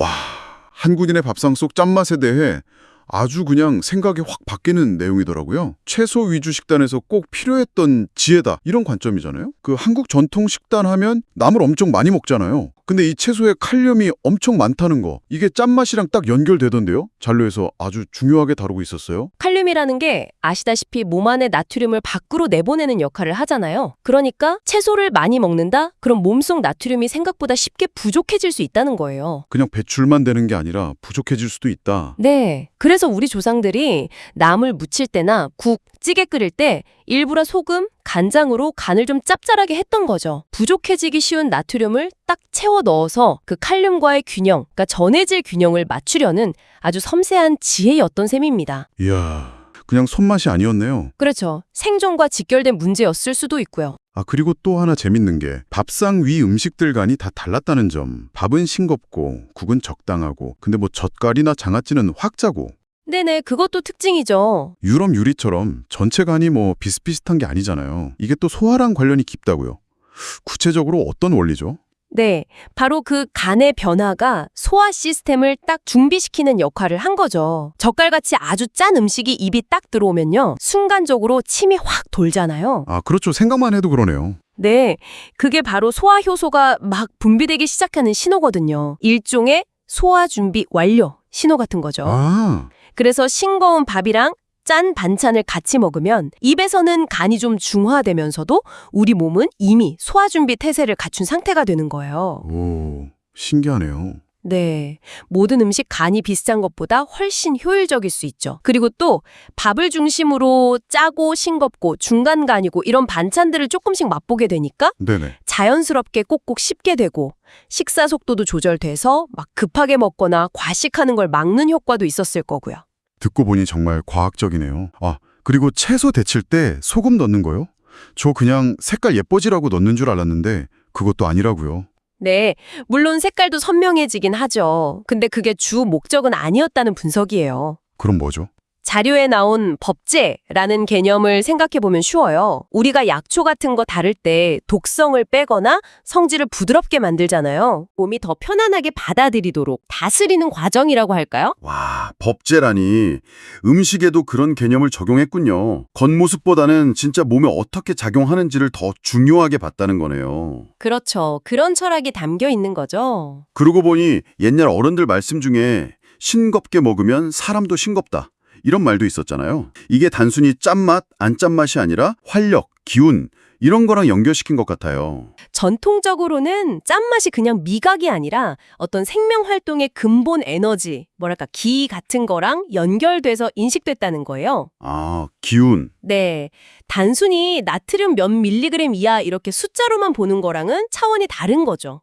와, 한국인의 밥상 속 짠맛에 대해 아주 그냥 생각이 확 바뀌는 내용이더라고요. 채소 위주 식단에서 꼭 필요했던 지혜다 이런 관점이잖아요. 그 한국 전통 식단 하면 나물 엄청 많이 먹잖아요. 근데 이 채소에 칼륨이 엄청 많다는 거 이게 짠맛이랑 딱 연결되던데요. 잔료에서 아주 중요하게 다루고 있었어요. 칼륨이라는 게 아시다시피 몸 안에 나트륨을 밖으로 내보내는 역할을 하잖아요. 그러니까 채소를 많이 먹는다? 그럼 몸속 나트륨이 생각보다 쉽게 부족해질 수 있다는 거예요. 그냥 배출만 되는 게 아니라 부족해질 수도 있다. 네. 그래서 우리 조상들이 나물 무칠 때나 국, 찌개 끓일 때 일부러 소금, 간장으로 간을 좀 짭짤하게 했던 거죠. 부족해지기 쉬운 나트륨을 딱 채워 넣어서 그 칼륨과의 균형, 그러니까 전해질 균형을 맞추려는 아주 섬세한 지혜였던 셈입니다. 이야, 그냥 손맛이 아니었네요. 그렇죠. 생존과 직결된 문제였을 수도 있고요. 아, 그리고 또 하나 재밌는 게 밥상 위 음식들 간이 다 달랐다는 점. 밥은 싱겁고 국은 적당하고 근데 뭐 젓갈이나 장아찌는 확 짜고 네네, 그것도 특징이죠. 유럽 요리처럼 전체 간이 뭐 비슷비슷한 게 아니잖아요. 이게 또 소화랑 관련이 깊다고요. 구체적으로 어떤 원리죠? 네, 바로 그 간의 변화가 소화 시스템을 딱 준비시키는 역할을 한 거죠. 젓갈같이 아주 짠 음식이 입이 딱 들어오면요. 순간적으로 침이 확 돌잖아요. 아, 그렇죠. 생각만 해도 그러네요. 네, 그게 바로 소화 효소가 막 분비되기 시작하는 신호거든요. 일종의 소화 준비 완료 신호 같은 거죠. 아, 그래서 싱거운 밥이랑 짠 반찬을 같이 먹으면 입에서는 간이 좀 중화되면서도 우리 몸은 이미 소화 준비 태세를 갖춘 상태가 되는 거예요. 오, 신기하네요. 네. 모든 음식 간이 비슷한 것보다 훨씬 효율적일 수 있죠. 그리고 또 밥을 중심으로 짜고 싱겁고 중간 간이고 이런 반찬들을 조금씩 맛보게 되니까 네네. 자연스럽게 꼭꼭 씹게 되고 식사 속도도 조절돼서 막 급하게 먹거나 과식하는 걸 막는 효과도 있었을 거고요. 듣고 보니 정말 과학적이네요. 아, 그리고 채소 데칠 때 소금 넣는 거요? 저 그냥 색깔 예뻐지라고 넣는 줄 알았는데 그것도 아니라고요. 네, 물론 색깔도 선명해지긴 하죠. 근데 그게 주 목적은 아니었다는 분석이에요. 그럼 뭐죠? 자료에 나온 법제라는 개념을 생각해 보면 쉬워요. 우리가 약초 같은 거 다를 때 독성을 빼거나 성질을 부드럽게 만들잖아요. 몸이 더 편안하게 받아들이도록 다스리는 과정이라고 할까요? 와, 법제라니 음식에도 그런 개념을 적용했군요. 겉모습보다는 진짜 몸에 어떻게 작용하는지를 더 중요하게 봤다는 거네요. 그렇죠. 그런 철학이 담겨 있는 거죠. 그러고 보니 옛날 어른들 말씀 중에 싱겁게 먹으면 사람도 싱겁다. 이런 말도 있었잖아요. 이게 단순히 짠맛, 안 짠맛이 아니라 활력, 기운 이런 거랑 연결시킨 것 같아요. 전통적으로는 짠맛이 그냥 미각이 아니라 어떤 생명 활동의 근본 에너지, 뭐랄까 기 같은 거랑 연결돼서 인식됐다는 거예요. 아, 기운. 네. 단순히 나트륨 몇 밀리그램 이하 이렇게 숫자로만 보는 거랑은 차원이 다른 거죠.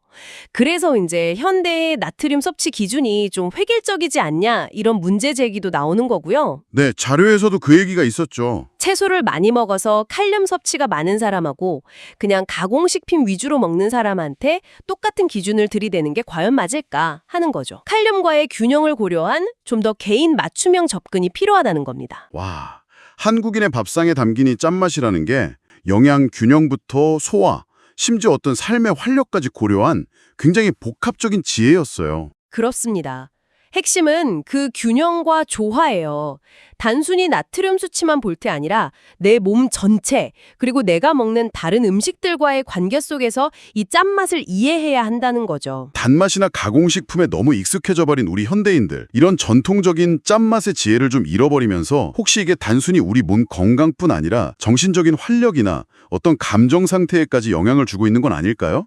그래서 이제 현대의 나트륨 섭취 기준이 좀 획일적이지 않냐 이런 문제 제기도 나오는 거고요. 네, 자료에서도 그 얘기가 있었죠. 채소를 많이 먹어서 칼륨 섭취가 많은 사람 하고 그냥 가공식품 위주로 먹는 사람한테 똑같은 기준을 들이대는 게 과연 맞을까 하는 거죠. 칼륨과의 균형을 고려한 좀 더 개인 맞춤형 접근이 필요하다는 겁니다. 와, 한국인의 밥상에 담긴 이 짠맛이라는 게 영양 균형부터 소화, 심지어 어떤 삶의 활력까지 고려한 굉장히 복합적인 지혜였어요. 그렇습니다. 핵심은 그 균형과 조화예요. 단순히 나트륨 수치만 볼때 아니라 내 몸 전체, 그리고 내가 먹는 다른 음식들과의 관계 속에서 이 짠맛을 이해해야 한다는 거죠. 단맛이나 가공식품에 너무 익숙해져 버린 우리 현대인들 이런 전통적인 짠맛의 지혜를 좀 잃어버리면서 혹시 이게 단순히 우리 몸 건강뿐 아니라 정신적인 활력이나 어떤 감정 상태에까지 영향을 주고 있는 건 아닐까요?